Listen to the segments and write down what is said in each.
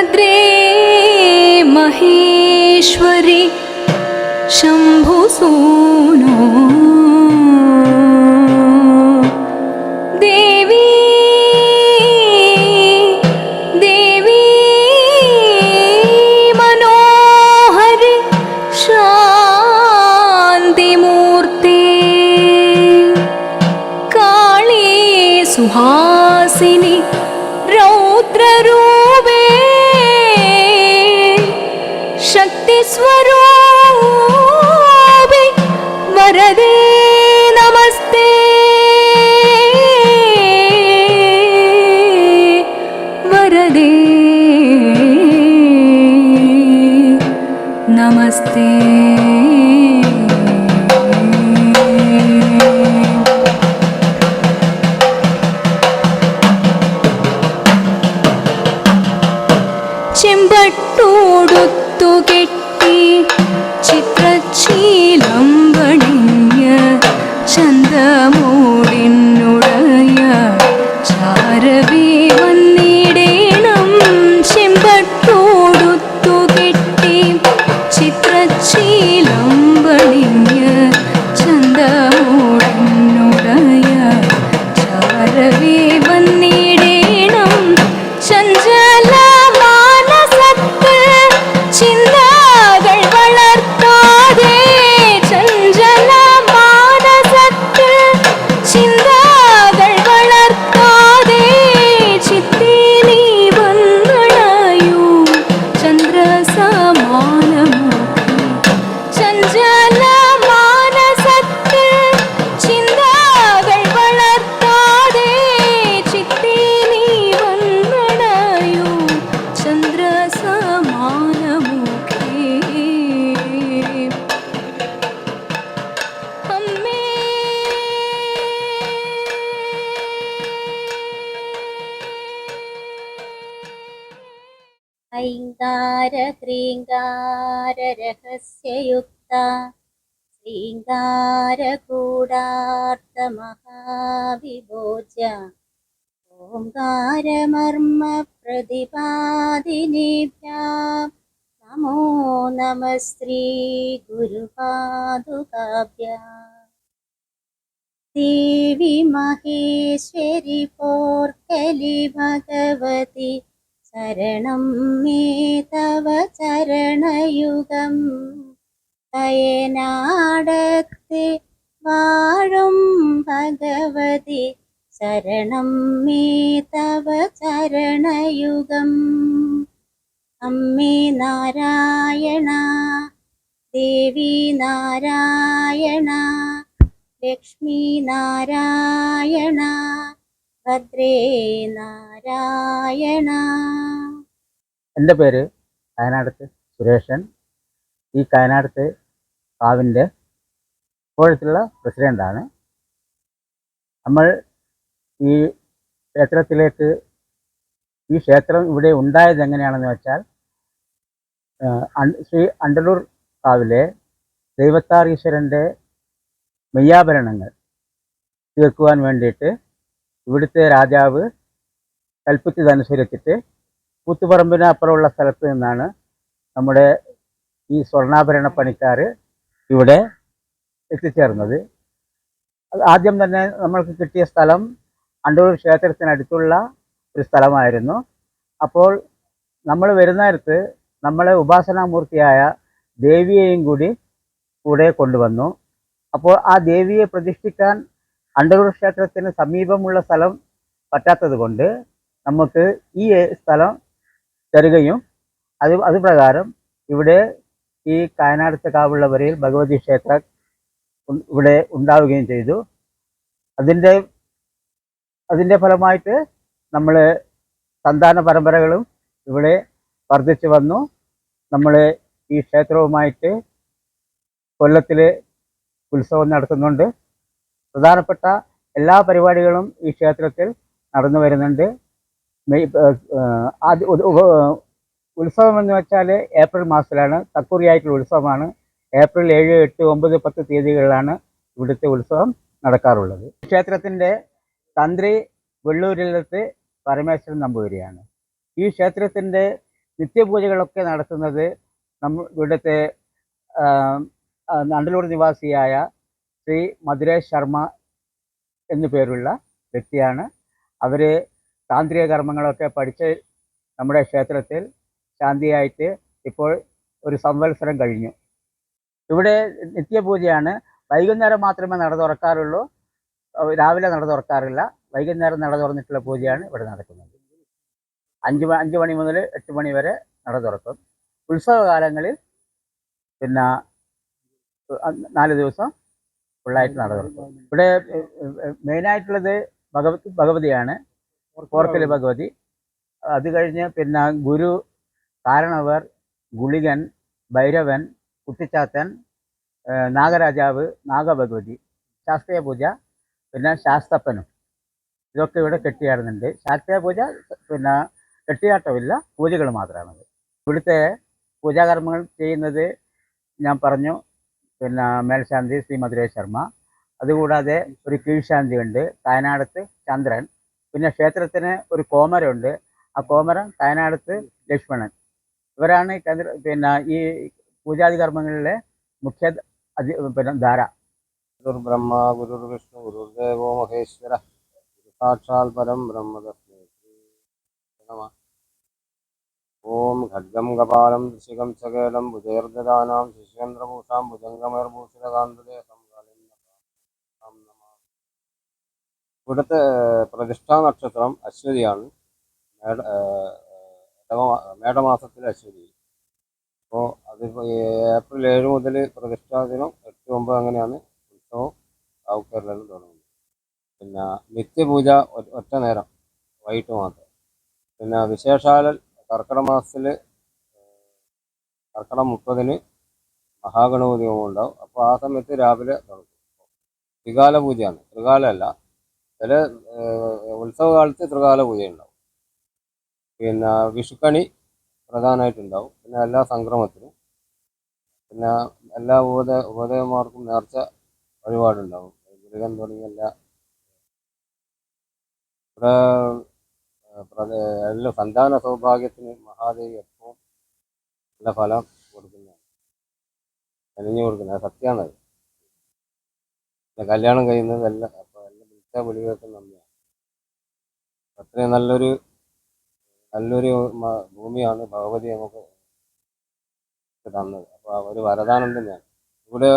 भद्रे महेश्वरि शम्भुसूनो देवी देवी मनोहरि शान्तिमूर्ते काली सुहासिनि रौद्ररूपे शक्तिस्वरूपे the ശൃംഗാരരഹസ്യയുക്ത ശൃംഗാരകൂടാർത്ഥമഹാവിഭോജ ഓംകാരമർമ്മ പ്രതിപാദിനേഭ്യം നമോ നമ ശ്രീ ഗുരുപാദുകാഭ്യ ദേവി മഹേശ്വരി പോർക്കലി ഭഗവതി. ശരണം മേ തവ ചരണയുഗം കയനാടത്തെ വാഴും ഭഗവതി ശരണം മേ തവ ചരണയുഗം അമ്മേ നാരായണ ദേവി നാരായണ ലക്ഷ്മി നാരായണ ഭദ്രേ നാരായണ എന്റെ പേര് കായനാടത്ത് സുരേഷൻ. ഈ കായനാടത്ത് കാവിന്റെ ഇപ്പോഴത്തുള്ള പ്രസിഡന്റാണ് നമ്മൾ ഈ ക്ഷേത്രത്തിലേക്ക് ഈ ക്ഷേത്രം ഇവിടെ ഉണ്ടായത് എങ്ങനെയാണെന്ന് വെച്ചാൽ ശ്രീ അണ്ടലൂർ കാവിലെ ദൈവത്താർ ഈശ്വരന്റെ മെയ്യാഭരണങ്ങൾ തീർക്കുവാൻ വേണ്ടിയിട്ട് ഇവിടുത്തെ രാജാവ് കൽപ്പിച്ചതനുസരിച്ചിട്ട് കൂത്തുപറമ്പിന് അപ്പുറമുള്ള സ്ഥലത്ത് നിന്നാണ് നമ്മുടെ ഈ സ്വർണാഭരണ പണിക്കാർ ഇവിടെ എത്തിച്ചേർന്നത്. ആദ്യം തന്നെ നമ്മൾക്ക് കിട്ടിയ സ്ഥലം അണ്ടൂർ ക്ഷേത്രത്തിനടുത്തുള്ള ഒരു സ്ഥലമായിരുന്നു. അപ്പോൾ നമ്മൾ വരുന്നിടത്ത് നമ്മളെ ഉപാസനാമൂർത്തിയായ ദേവിയെയും കൂടി കൂടെ കൊണ്ടുവന്നു. അപ്പോൾ ആ ദേവിയെ പ്രതിഷ്ഠിക്കാൻ അണ്ടൂർ ക്ഷേത്രത്തിന് സമീപമുള്ള സ്ഥലം പറ്റാത്തത് കൊണ്ട് നമുക്ക് ഈ സ്ഥലം തരികയും അത് അത് പ്രകാരം ഇവിടെ ഈ കായനാടത്തെ കാവുള്ളവരയിൽ ഭഗവതി ക്ഷേത്രം ഇവിടെ ഉണ്ടാവുകയും ചെയ്തു. അതിന്റെ അതിന്റെ ഫലമായിട്ട് നമ്മൾ സന്താന പരമ്പരകളും ഇവിടെ വർദ്ധിച്ചു വന്നു. നമ്മൾ ഈ ക്ഷേത്രവുമായിട്ട് കൊല്ലത്തിൽ ഉത്സവം നടത്തുന്നുണ്ട്. പ്രധാനപ്പെട്ട എല്ലാ പരിപാടികളും ഈ ക്ഷേത്രത്തിൽ നടന്നു വരുന്നുണ്ട്. ആദ്യ ഉത്സവം എന്ന് വെച്ചാൽ ഏപ്രിൽ മാസത്തിലാണ്. തക്കുറിയായിട്ടുള്ള ഉത്സവമാണ്. ഏപ്രിൽ ഏഴ് എട്ട് ഒമ്പത് പത്ത് തീയതികളിലാണ് ഇവിടുത്തെ ഉത്സവം നടക്കാറുള്ളത്. ക്ഷേത്രത്തിന്റെ തന്ത്രി വെള്ളൂരിലത്ത് പരമേശ്വരൻ നമ്പൂതിരിയാണ്. ഈ ക്ഷേത്രത്തിന്റെ നിത്യപൂജകളൊക്കെ നടത്തുന്നത് നമ്മ ഇവിടുത്തെ നണ്ടലൂർ നിവാസിയായ ശ്രീ മധുരേഷ് ശർമ്മ എന്നു പേരുള്ള വ്യക്തിയാണ്. അവർ താന്ത്രിക കർമ്മങ്ങളൊക്കെ പഠിച്ച് നമ്മുടെ ക്ഷേത്രത്തിൽ ശാന്തിയായിട്ട് ഇപ്പോൾ ഒരു സംവത്സരം കഴിഞ്ഞു. ഇവിടെ നിത്യപൂജയാണ്. വൈകുന്നേരം മാത്രമേ നട തുറക്കാറുള്ളൂ. രാവിലെ നട തുറക്കാറില്ല. വൈകുന്നേരം നട തുറന്നിട്ടുള്ള പൂജയാണ് ഇവിടെ നടക്കുന്നത്. അഞ്ച് അഞ്ച് മണി മുതൽ എട്ട് മണി വരെ നട തുറക്കും. ഉത്സവകാലങ്ങളിൽ പിന്നെ നാല് ദിവസം ഫുള്ളായിട്ട് നട തുറക്കും. ഇവിടെ മെയിനായിട്ടുള്ളത് ഭഗവത് ഭഗവതിയാണ്. പോർക്കൽ ഭഗവതി. അത് കഴിഞ്ഞ് പിന്നെ ഗുരു കാരണവർ ഗുളികൻ ഭൈരവൻ കുട്ടിച്ചാത്തൻ നാഗരാജാവ് നാഗഭഗവതി ശാസ്ത്രീയ പൂജ പിന്നെ ശാസ്തപ്പനും. ഇതൊക്കെ ഇവിടെ കെട്ടിയാടുന്നുണ്ട് ശാസ്ത്രീയ പൂജ പിന്നെ കെട്ടിയാട്ടമില്ല പൂജകൾ മാത്രമാണ് ഇവിടുത്തെ പൂജാകർമ്മങ്ങൾ ചെയ്യുന്നത് ഞാൻ പറഞ്ഞു പിന്നെ മേൽശാന്തി ശ്രീ മധുരേഷ് ശർമ്മ അതുകൂടാതെ ഒരു കീഴ്ശാന്തി ഉണ്ട് കായനാടത്ത് ചന്ദ്രൻ. പിന്നെ ക്ഷേത്രത്തിന് ഒരു കോമരമുണ്ട് ആ കോമരം തയനാടത്ത് ലക്ഷ്മണൻ. ഇവരാണ് ചന്ദ്ര പിന്നെ ഈ പൂജാതി കർമ്മങ്ങളിലെ മുഖ്യ അതി പിന്നെ ധാര. ഗുരുബ്രഹ്മ ഗുരുവിഷ്ണു ഗുരുദേവോ മഹേശ്വര സാക്ഷാൽ പരം ബ്രഹ്മ ഓം ഖഡ്ഗം കപാലം ഋഷികം സകേലം ഭുജൈർദദാനാം ശിശേന്ദ്രഭൂഷാം ഭുജംഗമേർഭൂഷിതകാന്തദേഹം. ഇവിടുത്തെ പ്രതിഷ്ഠാ നക്ഷത്രം അശ്വതിയാണ്. മേടമാസത്തിലെ അശ്വതി. അപ്പോൾ അത് ഏപ്രിൽ ഏഴ് മുതൽ പ്രതിഷ്ഠാ ദിനം എട്ട് ഒമ്പത് അങ്ങനെയാണ് ഉത്സവം ആവുക്കാരിലെല്ലാം തുടങ്ങുന്നത്. പിന്നെ നിത്യപൂജ ഒറ്റ നേരം വൈകിട്ട് മാത്രം. പിന്നെ വിശേഷാലൽ കർക്കിടക മാസത്തിൽ കർക്കിടക മുപ്പതിന് മഹാഗണപതി ഉണ്ടാവും. അപ്പോൾ ആ സമയത്ത് രാവിലെ തുടങ്ങും. ത്രികാല പൂജയാണ്. ത്രികാലമല്ല ചില ഉത്സവകാലത്ത് ത്രികാല പൂജ ഉണ്ടാവും പിന്നെ വിഷുക്കണി പ്രധാനമായിട്ടുണ്ടാവും. പിന്നെ എല്ലാ സംക്രമത്തിനും. പിന്നെ എല്ലാ ഉപദ ഉപദേവന്മാർക്കും നേർച്ച വഴിപാടുണ്ടാവും. ഗുരുകൻ തുടങ്ങിയ എല്ലാ ഇവിടെ എല്ലാ സന്താന സൗഭാഗ്യത്തിന് മഹാദേവി എപ്പോഴും നല്ല ഫലം കൊടുക്കുന്നതാണ്. കനിഞ്ഞു കൊടുക്കുന്നത്. സത്യമാണത്. കല്യാണം കഴിയുന്നത് എല്ലാം അപ്പോൾ എല്ലാം നന്ദിയാണ് അത്രയും നല്ലൊരു നല്ലൊരു ഭൂമിയാണ് ഭഗവതി നമുക്ക് തന്നത്. അപ്പോൾ ഒരു വരദാനം തന്നെയാണ് ഇവിടെ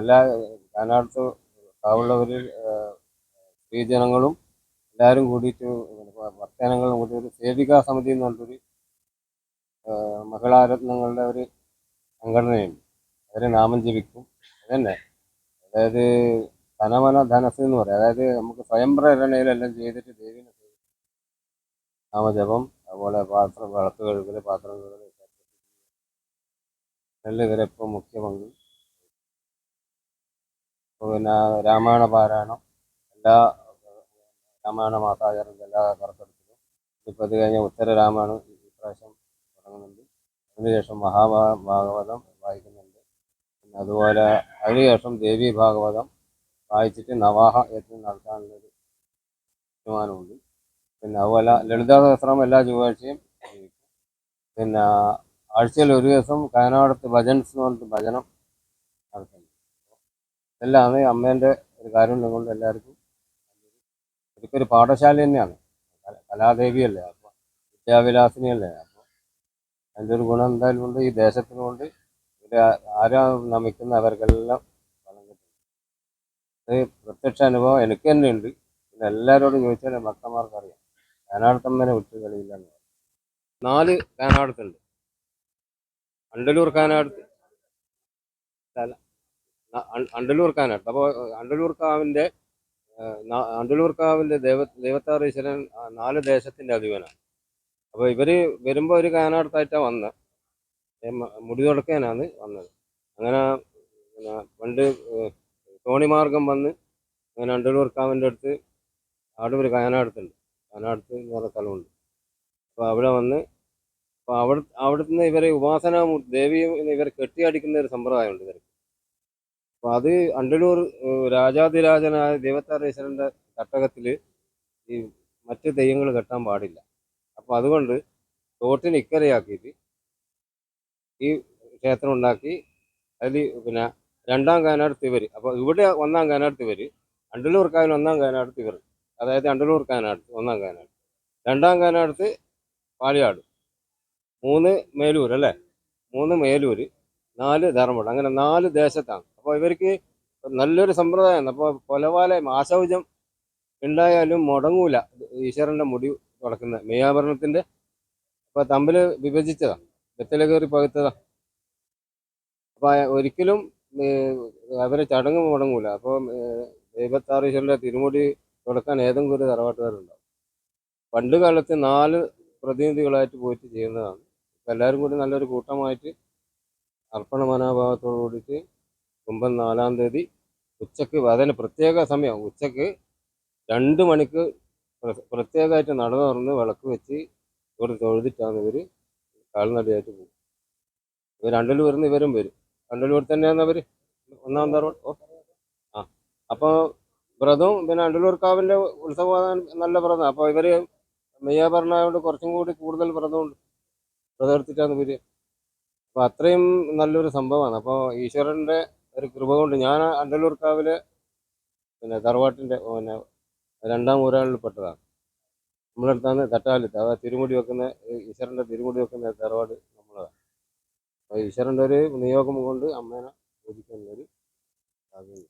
എല്ലാ കാനാടത്ത് കാവുള്ളവരിൽ സ്ത്രീജനങ്ങളും എല്ലാവരും കൂടിയിട്ട് വർത്തമാനങ്ങളും കൂടി ഒരു സേവികാ സമിതി എന്ന് പറഞ്ഞൊരു മഹിളാരത്നങ്ങളുടെ ഒരു സംഘടനയുണ്ട്. അവരെ നാമം ജപിക്കും. അതന്നെ. അതായത് ധനമന ധനസ് എന്ന് പറയും. അതായത് നമുക്ക് സ്വയംപ്രേരണയിലെല്ലാം ചെയ്തിട്ട് ദേവീനെ. നാമജപം അതുപോലെ പാത്രം വിളക്ക് കഴുകൽ പാത്രം കഴുകൽ എല്ലാം ഇവരെപ്പോൾ മുഖ്യ പിന്നെ രാമായണ പാരായണം എല്ലാ രാമായണ മാസാചാരം എല്ലാ കർക്കെടുത്തിലും ഇപ്പം അത് കഴിഞ്ഞ ഉത്തര രാമായണം ഇപ്രാവശ്യം തുടങ്ങുന്നുണ്ട്. അതിനുശേഷം മഹാഭാ ഭാഗവതം വായിക്കുന്നുണ്ട്. പിന്നെ അതുപോലെ അതിനുശേഷം ദേവി ഭാഗവതം വായിച്ചിട്ട് നവാഹ യജ്ഞം നടത്താനുള്ളൊരു തീരുമാനമുണ്ട്. പിന്നെ അതുപോലെ ലളിതാ സഹസ്രം എല്ലാ ചൊവ്വാഴ്ചയും. പിന്നെ ആഴ്ചയിൽ ഒരു ദിവസം കാനാടത്ത് ഭജൻസ് എന്ന് പറഞ്ഞിട്ട് ഭജനം നടത്തുന്നുണ്ട് എല്ലാം അമ്മേന്റെ ഒരു കാര്യം കൊണ്ട് എല്ലാവർക്കും ഒരു പാഠശാല തന്നെയാണ്. കല- കലാദേവിയല്ലേ? അപ്പോൾ വിദ്യാവിലാസിനിയല്ലേ? അപ്പോൾ അതിന്റെ ഒരു ഗുണം എന്തായാലും ഉണ്ട്. ഈ ദേശത്തിനുകൊണ്ട് ആരാ നമിക്കുന്ന അവർക്കെല്ലാം ഇത് പ്രത്യക്ഷ അനുഭവം എനിക്ക് തന്നെ ഉണ്ട് പിന്നെ എല്ലാവരോടും ചോദിച്ചാൽ ഭക്തന്മാർക്ക് അറിയാം കാനാടത്തമ്മനെ വിട്ട് കളിയില്ല എന്ന് പറയും. നാല് കാനാടത്തുണ്ട് അണ്ടലൂർ കാനാടത്ത് അണ്ടലൂർ കാനാട്ട് അപ്പോൾ അണ്ടലൂർ കാവിന്റെ ദേവ ദേവത്താറീശ്വരൻ നാല് ദേശത്തിന്റെ അധിപനാണ്. അപ്പോൾ ഇവർ വരുമ്പോൾ ഒരു കാനാടത്തായിട്ടാണ് വന്നത്. മുടി തുടക്കാനാണ് വന്നത്. അങ്ങനെ പണ്ട് തോണിമാർഗം വന്ന് അങ്ങനെ അണ്ടലൂർ കാവിന്റെ അടുത്ത് ഒരു കാനാടത്തുണ്ട്. കാനാടത്ത് എന്ന് പറഞ്ഞ സ്ഥലമുണ്ട്. അപ്പോൾ അവിടെ വന്ന് അപ്പോൾ അവിടെ അവിടുന്ന് ഇവരെ ഉപാസന ദേവിയും ഇവർ കെട്ടിയടിക്കുന്ന ഒരു സമ്പ്രദായമുണ്ട് ഇവർക്ക്. അപ്പോൾ അത് അണ്ടലൂർ രാജാതിരാജനായ ദേവത്താറേശ്വരന്റെ തട്ടകത്തിൽ ഈ മറ്റ് തെയ്യങ്ങൾ കെട്ടാൻ പാടില്ല. അപ്പോൾ അതുകൊണ്ട് തോട്ടിന് ഇക്കരയാക്കിയിട്ട് ഈ ക്ഷേത്രം ഉണ്ടാക്കി അതിൽ പിന്നെ രണ്ടാം കാനാടത്ത് ഇവർ അപ്പോൾ ഇവിടെ ഒന്നാം കാനാടത്ത് ഇവർ അണ്ടലൂർ കായൽ ഒന്നാം കാനാടത്ത് ഇവർ അതായത് അണ്ടലൂർ കാനാട് ഒന്നാം കാനാട്. രണ്ടാം കാനാടത്ത് പാലിയാട് മൂന്ന് മേലൂർ അല്ലേ? മൂന്ന് മേലൂർ നാല് ധർമ്മടം അങ്ങനെ നാല് ദേശത്താണ്. അപ്പോൾ ഇവർക്ക് നല്ലൊരു സമ്പ്രദായമാണ്. അപ്പോൾ കൊലപാലയം ആശൗചം ഉണ്ടായാലും മുടങ്ങൂല. ഈശ്വരന്റെ മുടി തുടക്കുന്ന മെയ്യാഭരണത്തിന്റെ അപ്പോൾ തമ്മിൽ വിഭജിച്ചതാണ് വെത്തല കയറി പകുത്തതാണ് അപ്പോൾ ഒരിക്കലും അവരെ ചടങ്ങ് മുടങ്ങൂല. അപ്പോൾ ദൈവത്താറീശ്വരന്റെ തിരുമുടി തുടക്കാൻ ഏതെങ്കിലും ഒരു തറവാട്ടുകാരുണ്ടാവും. പണ്ട് കാലത്ത് നാല് പ്രതിനിധികളായിട്ട് പോയിട്ട് ചെയ്യുന്നതാണ്. എല്ലാവരും കൂടി നല്ലൊരു കൂട്ടമായിട്ട് അർപ്പണ മനോഭാവത്തോടു കൂടിയിട്ട് കുംഭം നാലാം തീയതി ഉച്ചയ്ക്ക് അതിന് പ്രത്യേക സമയം ഉച്ചയ്ക്ക് രണ്ട് മണിക്ക് പ്ര- പ്രത്യേകമായിട്ട് നട തുറന്ന് വിളക്ക് വെച്ച് ഇവർ തൊഴുതിട്ടാണ് ഇവർ കാൽനടയായിട്ട് പോകും ഇവർ രണ്ടിൽ വരുന്ന ഇവരും വരും. രണ്ടല്ലൂർ തന്നെയാണ് അവർ ഒന്നാം ഓ. ആ. അപ്പോൾ വ്രതവും പിന്നെ അണ്ടലൂർ കാവിന്റെ ഉത്സവം നല്ല വ്രതം. അപ്പോൾ ഇവർ മെയ്യാഭരണമായതുകൊണ്ട് കുറച്ചും കൂടി കൂടുതൽ വ്രതമുണ്ട്. വ്രതം എടുത്തിട്ടാണ് ഇവർ അപ്പോൾ അത്രയും നല്ലൊരു സംഭവമാണ്. അപ്പോൾ ഈശ്വരന്റെ ഒരു കൃപ കൊണ്ട് ഞാൻ അണ്ടലൂർ കാവിലെ പിന്നെ തറവാട്ടിന്റെ പിന്നെ രണ്ടാം ഊരാളിൽ പെട്ടതാണ് നമ്മളടുത്താണ് തട്ടാലത്ത്. അതായത് തിരുമുടി വെക്കുന്ന ഈശ്വരന്റെ തിരുമുടി വെക്കുന്ന തറവാട് അപ്പോൾ ഈശ്വരന്റെ ഒരു നിയോഗം കൊണ്ട് അമ്മേനെ പൂജിക്കുന്ന ഒരു സാധ്യത.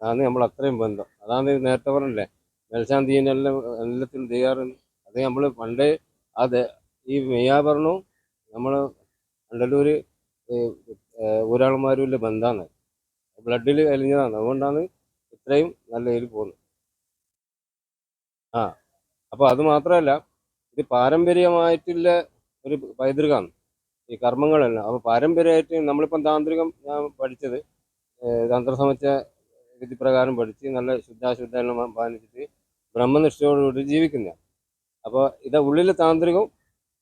അതാണ് നമ്മൾ അത്രയും ബന്ധം. അതാണ് നേരത്തെ പറഞ്ഞല്ലേ മേൽശാന്തിനെല്ലാം എല്ലാത്തിനും ചെയ്യാറുണ്ട് അത് നമ്മൾ പണ്ടേ അത് ഈ മെയ്യാഭരണവും നമ്മൾ അണ്ടല്ലൂർ ഊരാളന്മാരുമില്ല ബന്ധമാണ് ബ്ലഡിൽ അലിഞ്ഞതാണ് അതുകൊണ്ടാണ് ഇത്രയും നല്ല ഇതിൽ പോകുന്നത്. ആ അപ്പോൾ അത് മാത്രമല്ല ഇത് പാരമ്പര്യമായിട്ടുള്ള ഒരു പൈതൃകമാണ് ഈ കർമ്മങ്ങളെല്ലാം. അപ്പോൾ പാരമ്പര്യമായിട്ട് നമ്മളിപ്പം താന്ത്രികം ഞാൻ പഠിച്ചത് തന്ത്രസമച്ച വിധി പ്രകാരം പഠിച്ച് നല്ല ശുദ്ധാശുദ്ധെല്ലാം പാലിച്ചിട്ട് ബ്രഹ്മനിഷ്ഠയോടുകൂടി ജീവിക്കുന്ന. അപ്പോൾ ഇത് ഉള്ളിലെ താന്ത്രികം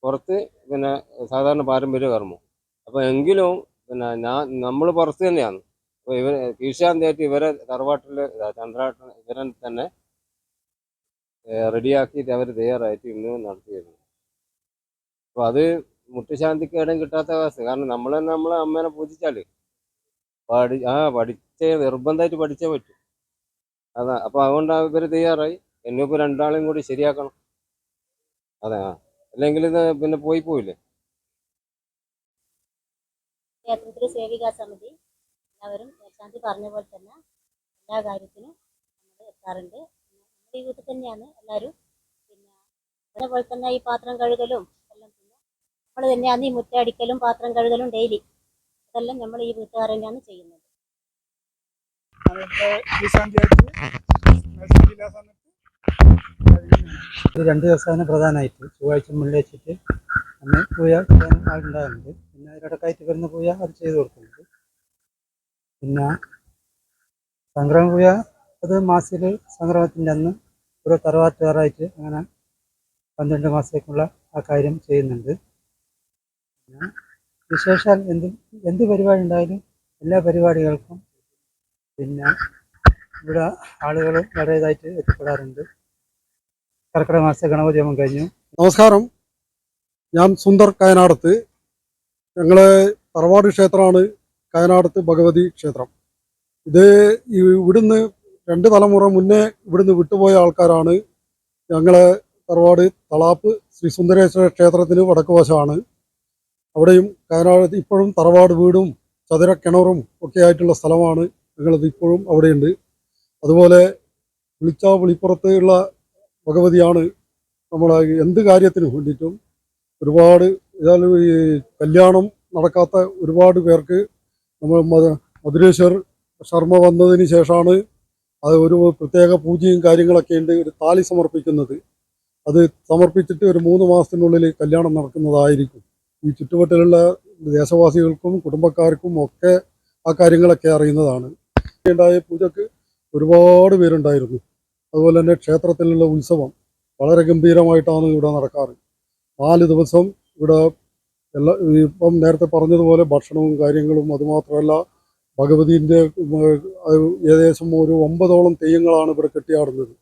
പുറത്ത് പിന്നെ സാധാരണ പാരമ്പര്യ കർമ്മം. അപ്പോൾ എങ്കിലും പിന്നെ ഞാൻ നമ്മൾ പുറത്ത് തന്നെയാണ്. അപ്പോൾ ഇവർ കീഴ്ശാന്തിയായിട്ട് ഇവരെ തറവാട്ടിൽ ചന്ദ്രാട്ട ഇവരെ തന്നെ റെഡിയാക്കിയിട്ട് അവർ തയ്യാറായിട്ട് ഇന്ന് നടത്തിയിരുന്നു അപ്പോൾ അത് മുട്ടുശാന്തിക്ക് ഇടം കിട്ടാത്ത അവസ്ഥ. കാരണം നമ്മൾ തന്നെ നമ്മളെ അമ്മേനെ പൂജിച്ചാൽ പഠി ആ പഠിച്ചേ നിർബന്ധമായിട്ട് പഠിച്ചേ പറ്റൂ. അതാ അപ്പോൾ അതുകൊണ്ട് ഇവർ തയ്യാറായി. എന്നിപ്പോൾ രണ്ടാളെയും കൂടി ശരിയാക്കണം. അതെ ആ അല്ലെങ്കിൽ ഇത് പിന്നെ പോയി പോയില്ലേ ക്ഷേത്രത്തിലെ സേവികാ സമിതി എല്ലാവരും ശാന്തി പറഞ്ഞ പോലെ തന്നെ എല്ലാ കാര്യത്തിനും നമ്മൾ എത്താറുണ്ട്. നമ്മുടെ ഈ വീട്ടിൽ തന്നെയാണ് എല്ലാവരും പിന്നെ അതേപോലെ തന്നെ ഈ പാത്രം കഴുകലും നമ്മൾ തന്നെയാണ് ഈ മുറ്റടിക്കലും പാത്രം കഴുകലും ഡെയിലി അതെല്ലാം നമ്മൾ ഈ വീട്ടുകാർ തന്നെയാണ് ചെയ്യുന്നത് രണ്ട് ദിവസമാണ് പ്രധാനമായിട്ട്. ചൊവ്വാഴ്ച വെച്ചിട്ട് അന്ന് പൂജ ചെയ്യാൻ ആളുണ്ടാകുന്നുണ്ട്. പിന്നെ ഇടക്കായിട്ട് വരുന്ന പൂജ അത് ചെയ്തു കൊടുക്കുന്നുണ്ട്. പിന്നെ സംക്രമ പൂജ അത് മാസത്തിൽ സംക്രമത്തിന്റെ അന്ന് ഓരോ തറവാട്ടുകാരായിട്ട് അങ്ങനെ പന്ത്രണ്ട് മാസത്തേക്കുള്ള ആ കാര്യം ചെയ്യുന്നുണ്ട്. വിശേഷാൽ എന്ത് എന്ത് പരിപാടി ഉണ്ടായാലും എല്ലാ പരിപാടികൾക്കും പിന്നെ ഇവിടെ ആളുകൾ വളരെ ഇതായിട്ട് എത്തിപ്പെടാറുണ്ട്. കർക്കിടക മാസത്തെ ഗണപതി ഹോമം കഴിഞ്ഞു. നമസ്കാരം. ഞാൻ സുന്ദർ കയനാടത്ത്. ഞങ്ങളെ തറവാട് ക്ഷേത്രമാണ് കയനാടത്ത് ഭഗവതി ക്ഷേത്രം. ഇത് ഇവിടുന്ന് രണ്ട് തലമുറ മുന്നേ ഇവിടുന്ന് വിട്ടുപോയ ആൾക്കാരാണ് ഞങ്ങളെ തറവാട് തളാപ്പ് ശ്രീ സുന്ദരേശ്വര ക്ഷേത്രത്തിന് വടക്ക് വശമാണ് അവിടെയും കയനാട് ഇപ്പോഴും തറവാട് വീടും ചതുര കിണറും ഒക്കെ ആയിട്ടുള്ള സ്ഥലമാണ് ഞങ്ങളത് ഇപ്പോഴും അവിടെയുണ്ട്. അതുപോലെ വിളിച്ച വിളിപ്പുറത്ത് ഉള്ള ഭഗവതിയാണ് നമ്മളെ എന്ത് കാര്യത്തിനും വേണ്ടിയിട്ടും ഒരുപാട് ഈ കല്യാണം നടക്കാത്ത ഒരുപാട് പേർക്ക് നമ്മൾ മധു മധുരേശ്വർ ശർമ്മ വന്നതിന് ശേഷമാണ് അത് ഒരു പ്രത്യേക പൂജയും കാര്യങ്ങളൊക്കെ ഉണ്ട് ഒരു താലി സമർപ്പിക്കുന്നത്. അത് സമർപ്പിച്ചിട്ട് ഒരു മൂന്ന് മാസത്തിനുള്ളിൽ കല്യാണം നടക്കുന്നതായിരിക്കും. ഈ ചുറ്റുവട്ടിലുള്ള ദേശവാസികൾക്കും കുടുംബക്കാർക്കും ഒക്കെ ആ കാര്യങ്ങളൊക്കെ അറിയുന്നതാണ്. ഉണ്ടായ പൂജക്ക് ഒരുപാട് പേരുണ്ടായിരുന്നു. അതുപോലെ തന്നെ ക്ഷേത്രത്തിലുള്ള ഉത്സവം വളരെ ഗംഭീരമായിട്ടാണ് ഇവിടെ നടക്കാറ്. നാല് ദിവസം ഇവിടെ എല്ലാ ഇപ്പം നേരത്തെ പറഞ്ഞതുപോലെ ഭക്ഷണവും കാര്യങ്ങളും അതുമാത്രമല്ല ഭഗവതിന്റെ ഏകദേശം ഒരു ഒമ്പതോളം തെയ്യങ്ങളാണ് ഇവിടെ കെട്ടിയാടുന്നത്.